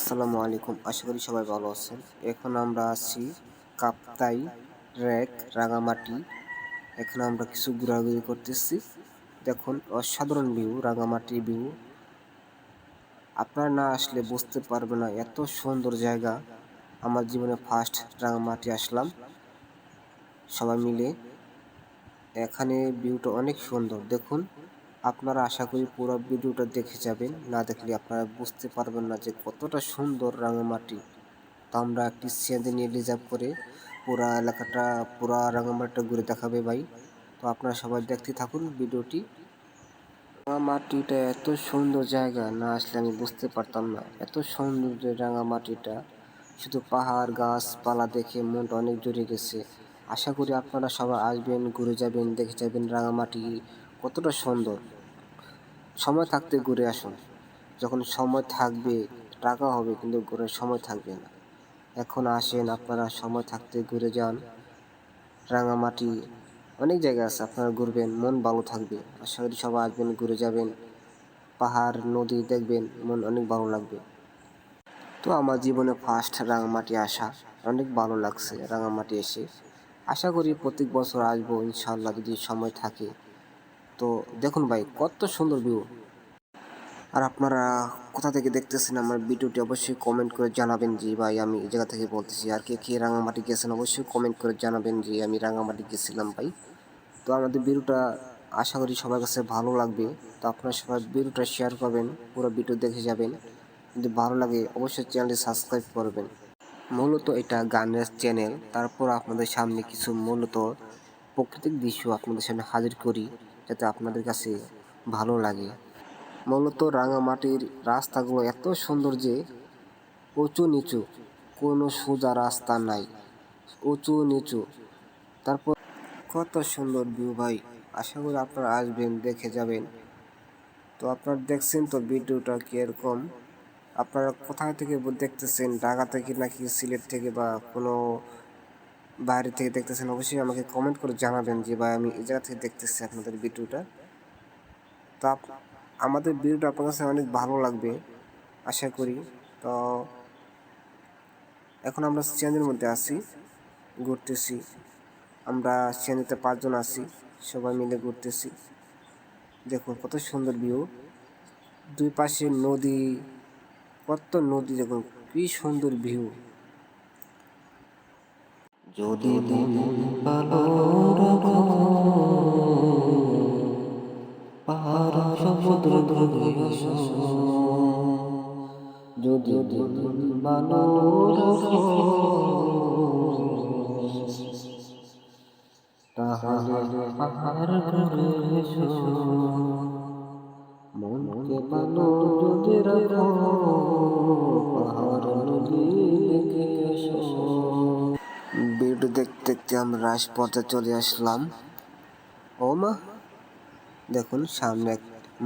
আসসালামু আলাইকুম। আশা করি সবাই ভালো আছেন। এখন আমরা আছি কাপ্তাই র্যাক রাঙামাটি। এখানে আমরা কিছু ঘোরাঘুরি করতেছি। দেখুন, অসাধারণ ভিউ, রাঙামাটি ভিউ। আপনারা না আসলে বুঝতে পারবে না, এত সুন্দর জায়গা। আমার জীবনে ফার্স্ট রাঙামাটি আসলাম। সবাই মিলে। এখানে ভিউটা অনেক সুন্দর। দেখুন আপনারা আশা করি পুরো ভিডিওটা দেখে যাবেন। না দেখলে আপনারা বুঝতে পারবেন না যে কতটা সুন্দর রাঙামাটি তো আমরা একটি সিএনজি নিয়ে রিজার্ভ করে পুরা এলাকাটা, পুরা রাঙামাটিটা ঘুরে দেখাবে ভাই। তো আপনারা সবাই দেখতে থাকুন ভিডিওটি। রাঙামাটিটা এত সুন্দর জায়গা, না আসলে আমি বুঝতে পারতাম না। এত সুন্দর যে রাঙামাটিটা শুধু পাহাড়, গাছপালা দেখে মনটা অনেক জুড়ে গেছে। আশা করি আপনারা সবাই আসবেন, ঘুরে যাবেন, দেখে যাবেন রাঙামাটি কতটা সুন্দর। সময় থাকতে ঘুরে আসুন। যখন সময় থাকবে, টাকা হবে কিন্তু ঘুরে সময় থাকবে না। এখন আসেন, আপনারা সময় থাকতে ঘুরে যান। রাঙামাটি, অনেক জায়গা আছে, আপনারা ঘুরবেন, মন ভালো থাকবে। আশা করি সবাই আসবেন, ঘুরে যাবেন। পাহাড়, নদী দেখবেন, মন অনেক ভালো লাগবে। তো আমার জীবনে ফার্স্ট রাঙামাটি আসা অনেক ভালো লাগছে, রাঙামাটি এসে। আশা করি প্রত্যেক বছর আসব ইনশাল্লাহ যদি সময় থাকে। তো দেখুন ভাই, কত সুন্দর ভিউ আর আপনারা কোথা থেকে দেখতেছেন আমার ভিডিওটি অবশ্যই কমেন্ট করে জানাবেন যে ভাই, আমি এই জায়গা থেকে বলতেছি। আর কে কে রাঙামাটি গেছেন অবশ্যই কমেন্ট করে জানাবেন যে আমি রাঙামাটি গেছিলাম ভাই। তো আমাদের ভিডিওটা আশা করি সবার কাছে ভালো লাগবে। তো আপনারা সবাই ভিডিওটা শেয়ার করবেন, পুরো ভিডিও দেখে যাবেন। যদি ভালো লাগে অবশ্যই চ্যানেলটি সাবস্ক্রাইব করবেন। মূলত এটা গানের চ্যানেল তারপর আপনাদের সামনে কিছু মূলত প্রাকৃতিক দৃশ্য আপনাদের সামনে হাজির করি। যাতে আপনাদের কাছে ভালো লাগে। মূলত রাঙামাটির রাস্তাগুলো এত সুন্দর যে উঁচু নিচু, কোনো সোজা রাস্তা নাই। উঁচু নিচু। তারপর কত সুন্দর ভিউ ভাই। আশা করি আপনারা আসবেন, দেখে যাবেন। তো আপনারা দেখছেন তো ভিডিওটা কীরকম? আপনারা কোথায় থেকে দেখতেছেন? ঢাকা থেকে নাকি সিলেট থেকে বা কোনো বাইরে থেকে দেখতেছেন, অবশ্যই আমাকে কমেন্ট করে জানাবেন যে, ভাই, আমি এই জায়গা থেকে দেখতেছি আপনাদের ভিডিওটা। তো আমাদের ভিডিওটা আপনার কাছে অনেক ভালো লাগবে, আশা করি। তো এখন আমরা চেঞ্জের মধ্যে আছি, ঘুরতেছি। আমরা চেঞ্জেতে পাঁচজন আছি, সবাই মিলে ঘুরতেছি। দেখুন, কত সুন্দর ভিউ দুই পাশে নদী, কত নদী দেখুন, কী সুন্দর ভিউ যদি পাহাড় সমুদ্র যদি ভালো তাহলে পাহাড় মনকে ভালো যদি রাখো দেখতে আমরা রাজপথে চলে আসলাম। ও মা, দেখুন সামনে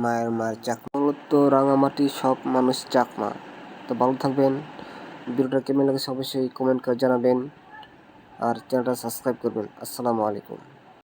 মায়ের মায়ের চাকমা। তো রাঙামাটি সব মানুষ চাকমা। তো ভালো থাকবেন। ভিডিওটা কেমন লাগে অবশ্যই কমেন্ট করে জানাবেন। আর চ্যানেলটা সাবস্ক্রাইব করবেন। আসসালামু আলাইকুম।